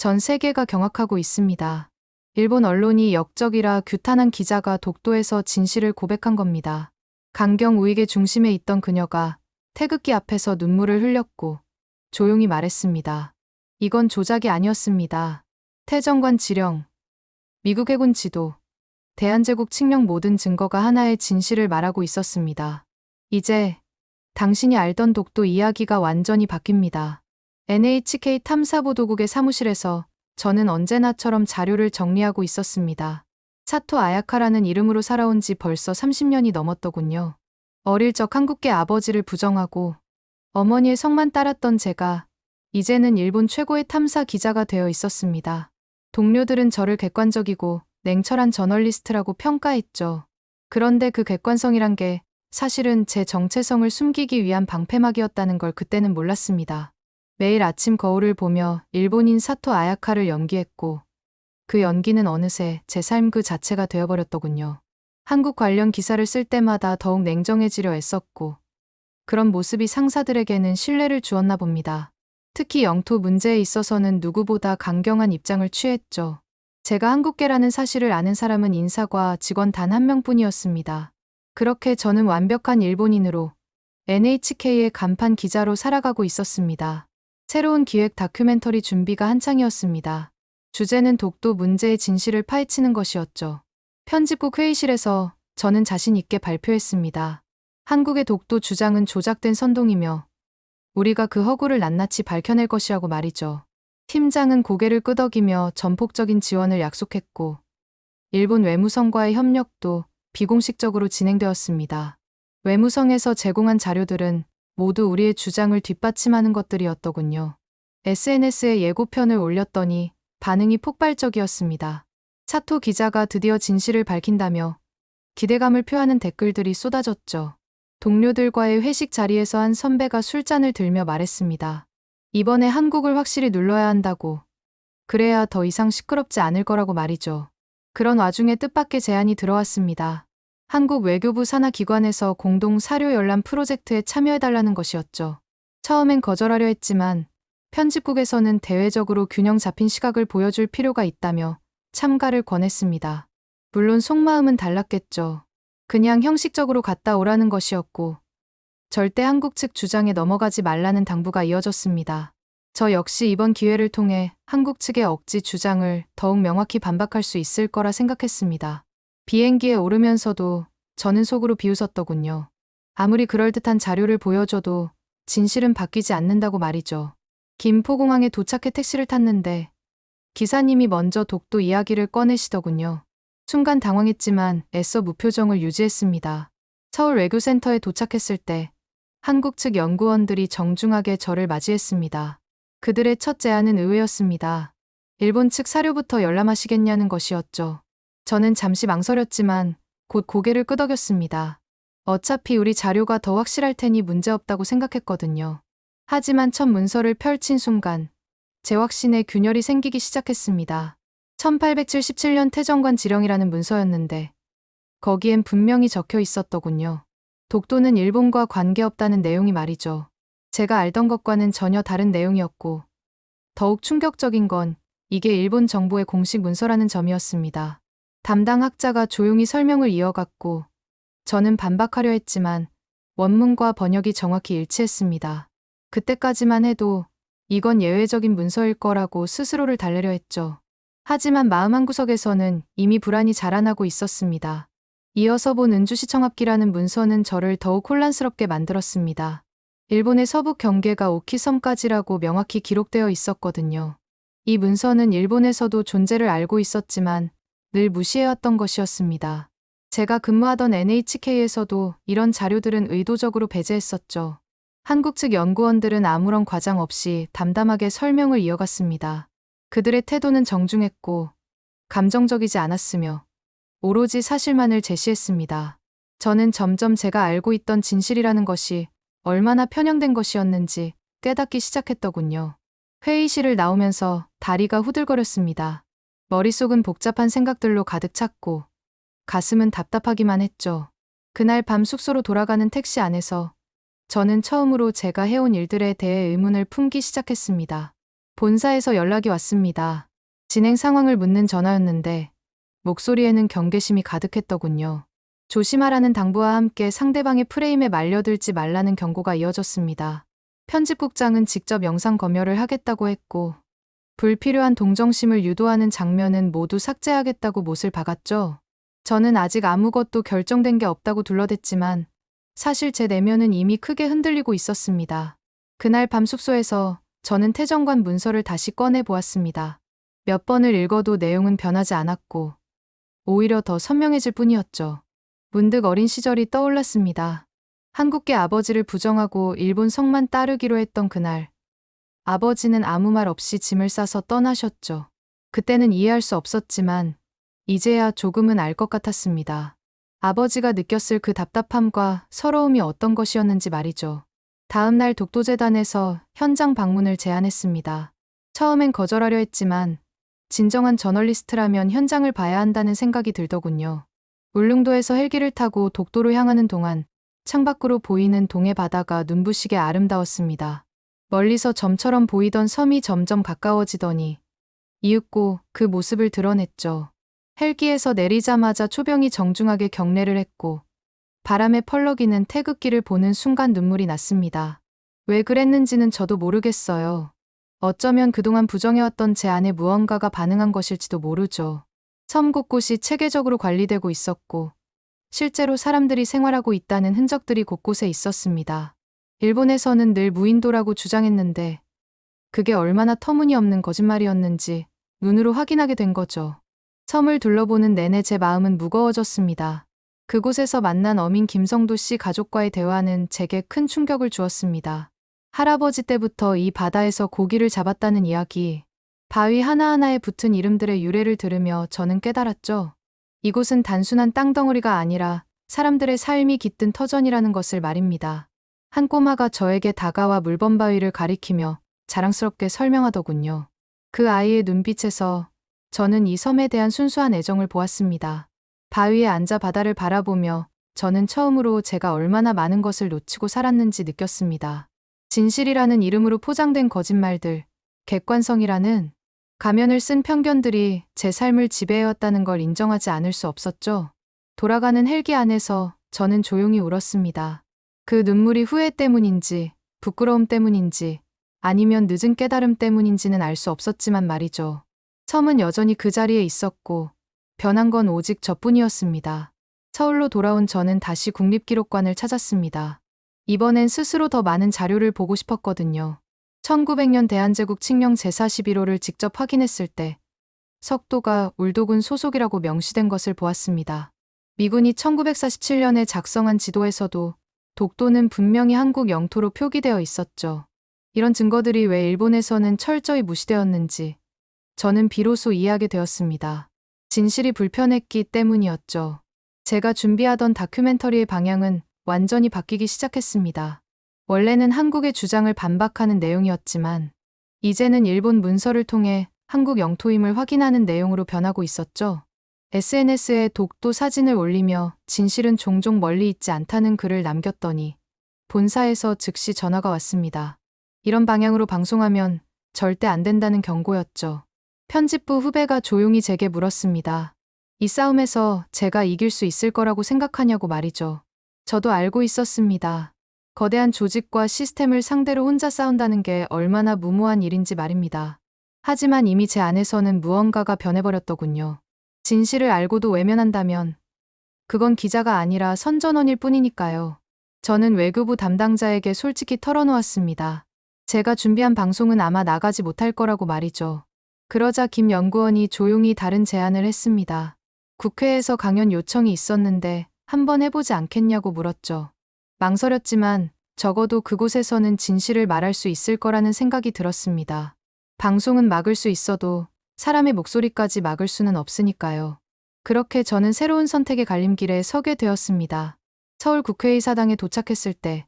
전 세계가 경악하고 있습니다. 일본 언론이 역적이라 규탄한 기자가 독도에서 진실을 고백한 겁니다. 강경 우익의 중심에 있던 그녀가 태극기 앞에서 눈물을 흘렸고 조용히 말했습니다. 이건 조작이 아니었습니다. 태정관 지령, 미국 해군 지도, 대한제국 칙령 모든 증거가 하나의 진실을 말하고 있었습니다. 이제 당신이 알던 독도 이야기가 완전히 바뀝니다. NHK 탐사보도국의 사무실에서 저는 언제나처럼 자료를 정리하고 있었습니다. 사토 아야카라는 이름으로 살아온 지 벌써 30년이 넘었더군요. 어릴 적 한국계 아버지를 부정하고 어머니의 성만 따랐던 제가 이제는 일본 최고의 탐사 기자가 되어 있었습니다. 동료들은 저를 객관적이고 냉철한 저널리스트라고 평가했죠. 그런데 그 객관성이란 게 사실은 제 정체성을 숨기기 위한 방패막이었다는 걸 그때는 몰랐습니다. 매일 아침 거울을 보며 일본인 사토 아야카를 연기했고 그 연기는 어느새 제 삶 그 자체가 되어버렸더군요. 한국 관련 기사를 쓸 때마다 더욱 냉정해지려 애썼고 그런 모습이 상사들에게는 신뢰를 주었나 봅니다. 특히 영토 문제에 있어서는 누구보다 강경한 입장을 취했죠. 제가 한국계라는 사실을 아는 사람은 인사과 직원 단 한 명뿐이었습니다. 그렇게 저는 완벽한 일본인으로 NHK의 간판 기자로 살아가고 있었습니다. 새로운 기획 다큐멘터리 준비가 한창이었습니다. 주제는 독도 문제의 진실을 파헤치는 것이었죠. 편집국 회의실에서 저는 자신 있게 발표했습니다. 한국의 독도 주장은 조작된 선동이며 우리가 그 허구를 낱낱이 밝혀낼 것이라고 말이죠. 팀장은 고개를 끄덕이며 전폭적인 지원을 약속했고 일본 외무성과의 협력도 비공식적으로 진행되었습니다. 외무성에서 제공한 자료들은 모두 우리의 주장을 뒷받침하는 것들이었더군요. SNS에 예고편을 올렸더니 반응이 폭발적이었습니다. 사토 기자가 드디어 진실을 밝힌다며 기대감을 표하는 댓글들이 쏟아졌죠. 동료들과의 회식 자리에서 한 선배가 술잔을 들며 말했습니다. 이번에 한국을 확실히 눌러야 한다고. 그래야 더 이상 시끄럽지 않을 거라고 말이죠. 그런 와중에 뜻밖의 제안이 들어왔습니다. 한국 외교부 산하 기관에서 공동 사료 열람 프로젝트에 참여해달라는 것이었죠. 처음엔 거절하려 했지만 편집국에서는 대외적으로 균형 잡힌 시각을 보여줄 필요가 있다며 참가를 권했습니다. 물론 속마음은 달랐겠죠. 그냥 형식적으로 갔다 오라는 것이었고 절대 한국 측 주장에 넘어가지 말라는 당부가 이어졌습니다. 저 역시 이번 기회를 통해 한국 측의 억지 주장을 더욱 명확히 반박할 수 있을 거라 생각했습니다. 비행기에 오르면서도 저는 속으로 비웃었더군요. 아무리 그럴듯한 자료를 보여줘도 진실은 바뀌지 않는다고 말이죠. 김포공항에 도착해 택시를 탔는데 기사님이 먼저 독도 이야기를 꺼내시더군요. 순간 당황했지만 애써 무표정을 유지했습니다. 서울 외교센터에 도착했을 때 한국 측 연구원들이 정중하게 저를 맞이했습니다. 그들의 첫 제안은 의외였습니다. 일본 측 사료부터 열람하시겠냐는 것이었죠. 저는 잠시 망설였지만 곧 고개를 끄덕였습니다. 어차피 우리 자료가 더 확실할 테니 문제없다고 생각했거든요. 하지만 첫 문서를 펼친 순간 제 확신에 균열이 생기기 시작했습니다. 1877년 태정관 지령이라는 문서였는데 거기엔 분명히 적혀 있었더군요. 독도는 일본과 관계없다는 내용이 말이죠. 제가 알던 것과는 전혀 다른 내용이었고 더욱 충격적인 건 이게 일본 정부의 공식 문서라는 점이었습니다. 담당 학자가 조용히 설명을 이어갔고 저는 반박하려 했지만 원문과 번역이 정확히 일치했습니다. 그때까지만 해도 이건 예외적인 문서일 거라고 스스로를 달래려 했죠. 하지만 마음 한구석에서는 이미 불안이 자라나고 있었습니다. 이어서 본 은주시청합기라는 문서는 저를 더욱 혼란스럽게 만들었습니다. 일본의 서부 경계가 오키섬까지라고 명확히 기록되어 있었거든요. 이 문서는 일본에서도 존재를 알고 있었지만 늘 무시해왔던 것이었습니다. 제가 근무하던 NHK에서도 이런 자료들은 의도적으로 배제했었죠. 한국 측 연구원들은 아무런 과장 없이 담담하게 설명을 이어갔습니다. 그들의 태도는 정중했고 감정적이지 않았으며 오로지 사실만을 제시했습니다. 저는 점점 제가 알고 있던 진실이라는 것이 얼마나 편향된 것이었는지 깨닫기 시작했더군요. 회의실을 나오면서 다리가 후들거렸습니다. 머릿속은 복잡한 생각들로 가득 찼고 가슴은 답답하기만 했죠. 그날 밤 숙소로 돌아가는 택시 안에서 저는 처음으로 제가 해온 일들에 대해 의문을 품기 시작했습니다. 본사에서 연락이 왔습니다. 진행 상황을 묻는 전화였는데 목소리에는 경계심이 가득했더군요. 조심하라는 당부와 함께 상대방의 프레임에 말려들지 말라는 경고가 이어졌습니다. 편집국장은 직접 영상 검열을 하겠다고 했고 불필요한 동정심을 유도하는 장면은 모두 삭제하겠다고 못을 박았죠. 저는 아직 아무것도 결정된 게 없다고 둘러댔지만 사실 제 내면은 이미 크게 흔들리고 있었습니다. 그날 밤 숙소에서 저는 태정관 문서를 다시 꺼내 보았습니다. 몇 번을 읽어도 내용은 변하지 않았고 오히려 더 선명해질 뿐이었죠. 문득 어린 시절이 떠올랐습니다. 한국계 아버지를 부정하고 일본 성만 따르기로 했던 그날. 아버지는 아무 말 없이 짐을 싸서 떠나셨죠. 그때는 이해할 수 없었지만 이제야 조금은 알 것 같았습니다. 아버지가 느꼈을 그 답답함과 서러움이 어떤 것이었는지 말이죠. 다음 날 독도재단에서 현장 방문을 제안했습니다. 처음엔 거절하려 했지만 진정한 저널리스트라면 현장을 봐야 한다는 생각이 들더군요. 울릉도에서 헬기를 타고 독도로 향하는 동안 창밖으로 보이는 동해 바다가 눈부시게 아름다웠습니다. 멀리서 점처럼 보이던 섬이 점점 가까워지더니 이윽고 그 모습을 드러냈죠. 헬기에서 내리자마자 초병이 정중하게 경례를 했고 바람에 펄럭이는 태극기를 보는 순간 눈물이 났습니다. 왜 그랬는지는 저도 모르겠어요. 어쩌면 그동안 부정해왔던 제 안에 무언가가 반응한 것일지도 모르죠. 섬 곳곳이 체계적으로 관리되고 있었고 실제로 사람들이 생활하고 있다는 흔적들이 곳곳에 있었습니다. 일본에서는 늘 무인도라고 주장했는데 그게 얼마나 터무니없는 거짓말이었는지 눈으로 확인하게 된 거죠. 섬을 둘러보는 내내 제 마음은 무거워졌습니다. 그곳에서 만난 어민 김성도 씨 가족과의 대화는 제게 큰 충격을 주었습니다. 할아버지 때부터 이 바다에서 고기를 잡았다는 이야기, 바위 하나하나에 붙은 이름들의 유래를 들으며 저는 깨달았죠. 이곳은 단순한 땅덩어리가 아니라 사람들의 삶이 깃든 터전이라는 것을 말입니다. 한 꼬마가 저에게 다가와 물범 바위를 가리키며 자랑스럽게 설명하더군요. 그 아이의 눈빛에서 저는 이 섬에 대한 순수한 애정을 보았습니다. 바위에 앉아 바다를 바라보며 저는 처음으로 제가 얼마나 많은 것을 놓치고 살았는지 느꼈습니다. 진실이라는 이름으로 포장된 거짓말들, 객관성이라는 가면을 쓴 편견들이 제 삶을 지배해왔다는 걸 인정하지 않을 수 없었죠. 돌아가는 헬기 안에서 저는 조용히 울었습니다. 그 눈물이 후회 때문인지, 부끄러움 때문인지, 아니면 늦은 깨달음 때문인지는 알 수 없었지만 말이죠. 섬은 여전히 그 자리에 있었고, 변한 건 오직 저뿐이었습니다. 서울로 돌아온 저는 다시 국립기록관을 찾았습니다. 이번엔 스스로 더 많은 자료를 보고 싶었거든요. 1900년 대한제국 칙령 제41호를 직접 확인했을 때 석도가 울도군 소속이라고 명시된 것을 보았습니다. 미군이 1947년에 작성한 지도에서도 독도는 분명히 한국 영토로 표기되어 있었죠. 이런 증거들이 왜 일본에서는 철저히 무시되었는지 저는 비로소 이해하게 되었습니다. 진실이 불편했기 때문이었죠. 제가 준비하던 다큐멘터리의 방향은 완전히 바뀌기 시작했습니다. 원래는 한국의 주장을 반박하는 내용이었지만 이제는 일본 문서를 통해 한국 영토임을 확인하는 내용으로 변하고 있었죠. SNS에 독도 사진을 올리며 진실은 종종 멀리 있지 않다는 글을 남겼더니 본사에서 즉시 전화가 왔습니다. 이런 방향으로 방송하면 절대 안 된다는 경고였죠. 편집부 후배가 조용히 제게 물었습니다. 이 싸움에서 제가 이길 수 있을 거라고 생각하냐고 말이죠. 저도 알고 있었습니다. 거대한 조직과 시스템을 상대로 혼자 싸운다는 게 얼마나 무모한 일인지 말입니다. 하지만 이미 제 안에서는 무언가가 변해버렸더군요. 진실을 알고도 외면한다면 그건 기자가 아니라 선전원일 뿐이니까요. 저는 외교부 담당자에게 솔직히 털어놓았습니다. 제가 준비한 방송은 아마 나가지 못할 거라고 말이죠. 그러자 김 연구원이 조용히 다른 제안을 했습니다. 국회에서 강연 요청이 있었는데 한번 해보지 않겠냐고 물었죠. 망설였지만 적어도 그곳에서는 진실을 말할 수 있을 거라는 생각이 들었습니다. 방송은 막을 수 있어도 사람의 목소리까지 막을 수는 없으니까요. 그렇게 저는 새로운 선택의 갈림길에 서게 되었습니다. 서울 국회의사당에 도착했을 때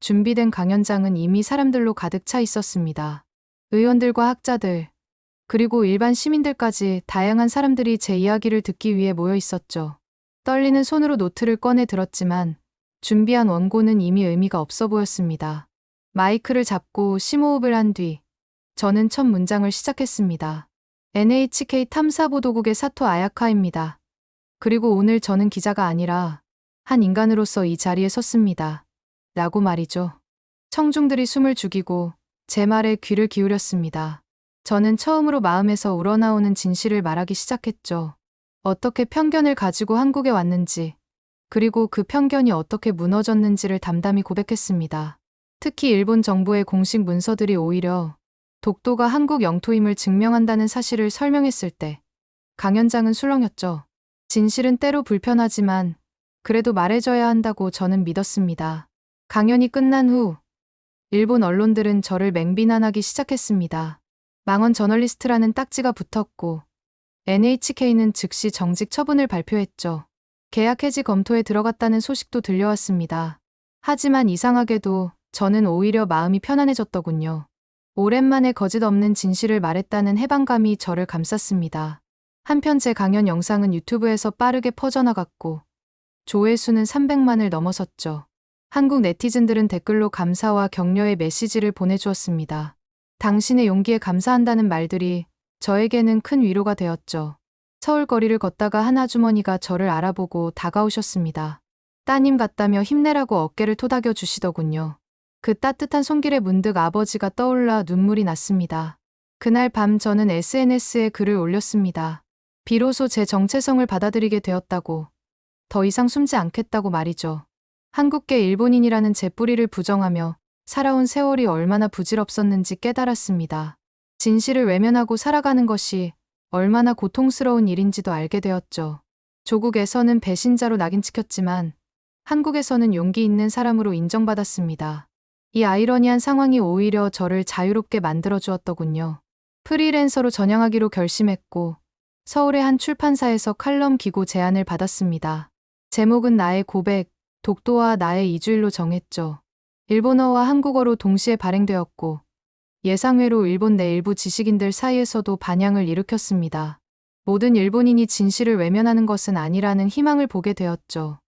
준비된 강연장은 이미 사람들로 가득 차 있었습니다. 의원들과 학자들, 그리고 일반 시민들까지 다양한 사람들이 제 이야기를 듣기 위해 모여 있었죠. 떨리는 손으로 노트를 꺼내 들었지만 준비한 원고는 이미 의미가 없어 보였습니다. 마이크를 잡고 심호흡을 한 뒤 저는 첫 문장을 시작했습니다. NHK 탐사보도국의 사토 아야카입니다. 그리고 오늘 저는 기자가 아니라 한 인간으로서 이 자리에 섰습니다. 라고 말이죠. 청중들이 숨을 죽이고 제 말에 귀를 기울였습니다. 저는 처음으로 마음에서 우러나오는 진실을 말하기 시작했죠. 어떻게 편견을 가지고 한국에 왔는지, 그리고 그 편견이 어떻게 무너졌는지를 담담히 고백했습니다. 특히 일본 정부의 공식 문서들이 오히려 독도가 한국 영토임을 증명한다는 사실을 설명했을 때 강연장은 술렁였죠. 진실은 때로 불편하지만 그래도 말해줘야 한다고 저는 믿었습니다. 강연이 끝난 후 일본 언론들은 저를 맹비난하기 시작했습니다. 망원 저널리스트라는 딱지가 붙었고 NHK는 즉시 정직 처분을 발표했죠. 계약 해지 검토에 들어갔다는 소식도 들려왔습니다. 하지만 이상하게도 저는 오히려 마음이 편안해졌더군요. 오랜만에 거짓 없는 진실을 말했다는 해방감이 저를 감쌌습니다. 한편 제 강연 영상은 유튜브에서 빠르게 퍼져나갔고 조회수는 300만을 넘어섰죠. 한국 네티즌들은 댓글로 감사와 격려의 메시지를 보내주었습니다. 당신의 용기에 감사한다는 말들이 저에게는 큰 위로가 되었죠. 서울 거리를 걷다가 한 아주머니가 저를 알아보고 다가오셨습니다. 따님 같다며 힘내라고 어깨를 토닥여 주시더군요. 그 따뜻한 손길에 문득 아버지가 떠올라 눈물이 났습니다. 그날 밤 저는 SNS에 글을 올렸습니다. 비로소 제 정체성을 받아들이게 되었다고, 더 이상 숨지 않겠다고 말이죠. 한국계 일본인이라는 제 뿌리를 부정하며 살아온 세월이 얼마나 부질없었는지 깨달았습니다. 진실을 외면하고 살아가는 것이 얼마나 고통스러운 일인지도 알게 되었죠. 조국에서는 배신자로 낙인 찍혔지만 한국에서는 용기 있는 사람으로 인정받았습니다. 이 아이러니한 상황이 오히려 저를 자유롭게 만들어 주었더군요. 프리랜서로 전향하기로 결심했고 서울의 한 출판사에서 칼럼 기고 제안을 받았습니다. 제목은 나의 고백, 독도와 나의 이주일로 정했죠. 일본어와 한국어로 동시에 발행되었고 예상외로 일본 내 일부 지식인들 사이에서도 반향을 일으켰습니다. 모든 일본인이 진실을 외면하는 것은 아니라는 희망을 보게 되었죠.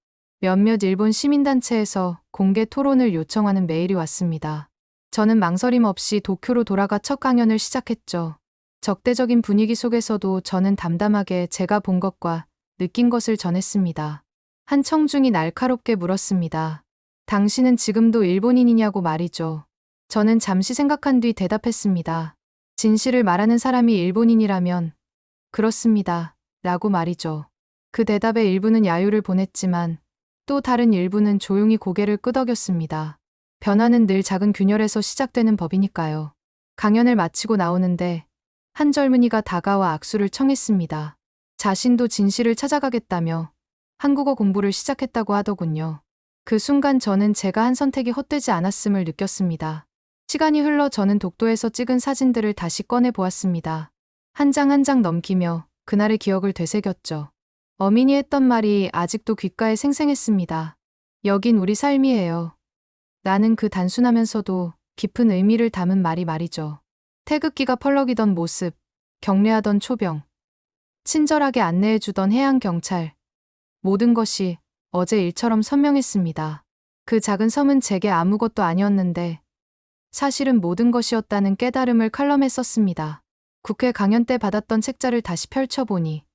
몇몇 일본 시민단체에서 공개 토론을 요청하는 메일이 왔습니다. 저는 망설임 없이 도쿄로 돌아가 첫 강연을 시작했죠. 적대적인 분위기 속에서도 저는 담담하게 제가 본 것과 느낀 것을 전했습니다. 한 청중이 날카롭게 물었습니다. 당신은 지금도 일본인이냐고 말이죠. 저는 잠시 생각한 뒤 대답했습니다. 진실을 말하는 사람이 일본인이라면 그렇습니다. 라고 말이죠. 그 대답의 일부는 야유를 보냈지만 또 다른 일부는 조용히 고개를 끄덕였습니다. 변화는 늘 작은 균열에서 시작되는 법이니까요. 강연을 마치고 나오는데 한 젊은이가 다가와 악수를 청했습니다. 자신도 진실을 찾아가겠다며 한국어 공부를 시작했다고 하더군요. 그 순간 저는 제가 한 선택이 헛되지 않았음을 느꼈습니다. 시간이 흘러 저는 독도에서 찍은 사진들을 다시 꺼내 보았습니다. 한 장 한장 넘기며 그날의 기억을 되새겼죠. 어민이 했던 말이 아직도 귓가에 생생했습니다. 여긴 우리 삶이에요. 나는 그 단순하면서도 깊은 의미를 담은 말이 말이죠. 태극기가 펄럭이던 모습, 경례하던 초병, 친절하게 안내해주던 해양경찰. 모든 것이 어제 일처럼 선명했습니다. 그 작은 섬은 제게 아무것도 아니었는데 사실은 모든 것이었다는 깨달음을 칼럼에 썼습니다. 국회 강연 때 받았던 책자를 다시 펼쳐보니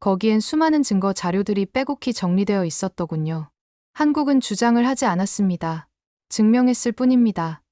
거기엔 수많은 증거 자료들이 빼곡히 정리되어 있었더군요. 한국은 주장을 하지 않았습니다. 증명했을 뿐입니다.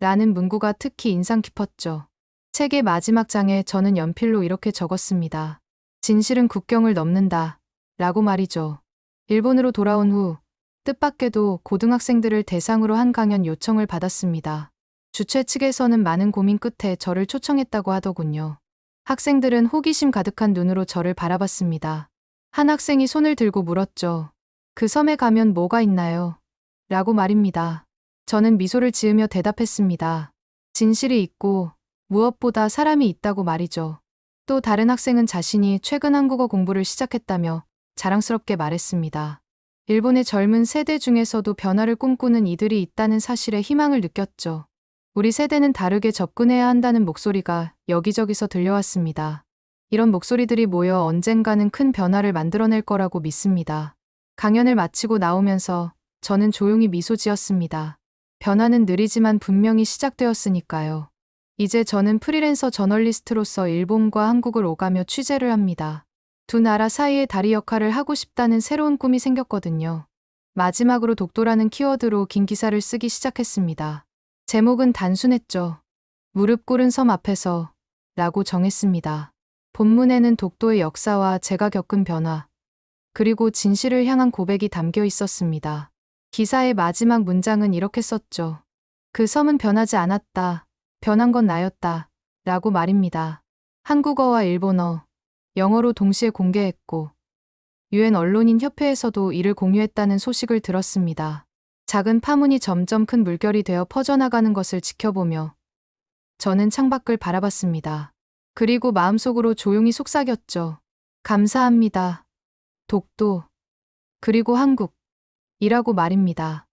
라는 문구가 특히 인상 깊었죠. 책의 마지막 장에 저는 연필로 이렇게 적었습니다. 진실은 국경을 넘는다. 라고 말이죠. 일본으로 돌아온 후 뜻밖에도 고등학생들을 대상으로 한 강연 요청을 받았습니다. 주최 측에서는 많은 고민 끝에 저를 초청했다고 하더군요. 학생들은 호기심 가득한 눈으로 저를 바라봤습니다. 한 학생이 손을 들고 물었죠. 그 섬에 가면 뭐가 있나요? 라고 말입니다. 저는 미소를 지으며 대답했습니다. 진실이 있고 무엇보다 사람이 있다고 말이죠. 또 다른 학생은 자신이 최근 한국어 공부를 시작했다며 자랑스럽게 말했습니다. 일본의 젊은 세대 중에서도 변화를 꿈꾸는 이들이 있다는 사실에 희망을 느꼈죠. 우리 세대는 다르게 접근해야 한다는 목소리가 여기저기서 들려왔습니다. 이런 목소리들이 모여 언젠가는 큰 변화를 만들어낼 거라고 믿습니다. 강연을 마치고 나오면서 저는 조용히 미소 지었습니다. 변화는 느리지만 분명히 시작되었으니까요. 이제 저는 프리랜서 저널리스트로서 일본과 한국을 오가며 취재를 합니다. 두 나라 사이의 다리 역할을 하고 싶다는 새로운 꿈이 생겼거든요. 마지막으로 독도라는 키워드로 긴 기사를 쓰기 시작했습니다. 제목은 단순했죠. 무릎 꿇은 섬 앞에서 라고 정했습니다. 본문에는 독도의 역사와 제가 겪은 변화, 그리고 진실을 향한 고백이 담겨 있었습니다. 기사의 마지막 문장은 이렇게 썼죠. 그 섬은 변하지 않았다. 변한 건 나였다. 라고 말입니다. 한국어와 일본어, 영어로 동시에 공개했고, 유엔 언론인 협회에서도 이를 공유했다는 소식을 들었습니다. 작은 파문이 점점 큰 물결이 되어 퍼져나가는 것을 지켜보며 저는 창밖을 바라봤습니다. 그리고 마음속으로 조용히 속삭였죠. 감사합니다. 독도, 그리고 한국, 이라고 말입니다.